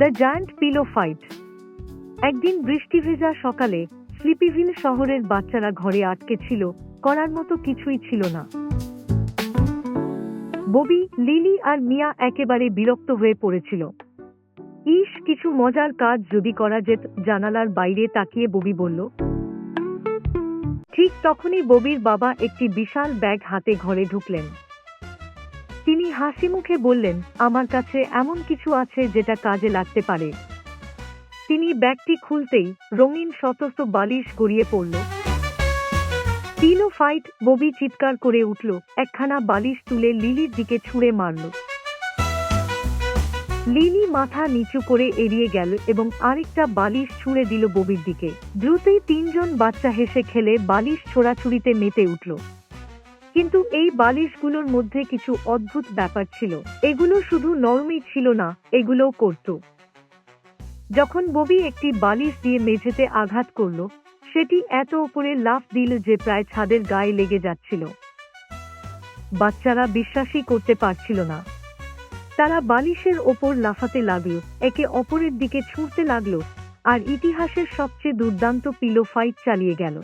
The giant pillow fight একদিন বৃষ্টি ভেজা সকালে স্লিপিভিল শহরের বাচ্চারা ঘরে আটকে ছিল, করার মতো কিছুই ছিল না। ববি, লিলি আর মিয়া একেবারে বিরক্ত হয়ে পড়েছিল। ইস, কিছু মজার কাজ যদি করা যেত, জানালার বাইরে তাকিয়ে ববি বলল, ঠিক তখনই ববির বাবা একটি বিশাল ব্যাগ হাতে ঘরে ঢুকলেন। তিনি হাসি মুখে বললেন, আমার কাছে এমন কিছু আছে যেটা কাজে লাগতে পারে। তিনি ব্যাগটি খুলতেই রঙিন শতস্থ বালিশ গড়িয়ে পড়ল। পিলো ফাইট ববি চিৎকার করে উঠল, একখানা বালিশ তুলে লিলির দিকে ছুঁড়ে মারল। লিলি মাথা নিচু করে এড়িয়ে গেল এবং আরেকটা বালিশ ছুঁড়ে দিল ববির দিকে। দ্রুতই তিনজন বাচ্চা হেসে খেলে বালিশ ছোড়াছুড়িতে মেতে উঠল। কিন্তু এই বালিশগুলোর মধ্যে কিছু অদ্ভুত ব্যাপার ছিল। এগুলো শুধু নরমই ছিল না, এগুলোও করত। যখন ববি একটি বালিশ দিয়ে মেঝেতে আঘাত করল, সেটি এত উপরে লাফ দিল যে প্রায় ছাদের গায়ে লেগে যাচ্ছিল। বাচ্চারা বিশ্বাসই করতে পারছিল না। তারা বালিশের ওপর লাফাতে লাগল, একে অপরের দিকে ছুটতে লাগল, আর ইতিহাসের সবচেয়ে দুর্দান্ত পিলো ফাইট চালিয়ে গেল।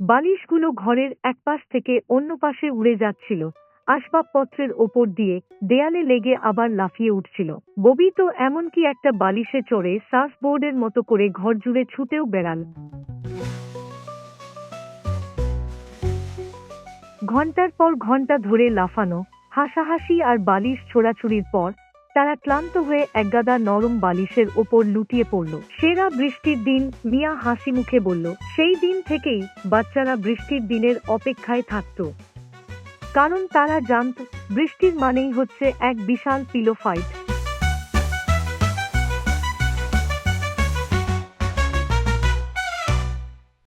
বালিশগুলো ঘরের এক পাশ থেকে অন্য পাশে উড়ে যাচ্ছিল। আসবাবপত্রের ওপর দিয়ে দেয়ালে লেগে আবার লাফিয়ে উঠছিল। ববি তো এমনকি একটা বালিশে চড়ে সার্ফ বোর্ডের মতো করে ঘর জুড়ে ছুটেও বেড়াল। ঘণ্টার পর ঘণ্টা ধরে লাফানো, হাসাহাসি আর বালিশ ছোড়াছুড়ির পর তারা ক্লান্ত হয়ে একগাদা নরম বালিশের ওপর লুটিয়ে পড়ল। সেরা বৃষ্টির দিন, মিয়া হাসি মুখে বলল, সেই দিন থেকেই বাচ্চারা বৃষ্টির দিনের অপেক্ষায় থাকত। কারণ তারা জানত, বৃষ্টির মানেই হচ্ছে এক বিশাল পিলো ফাইট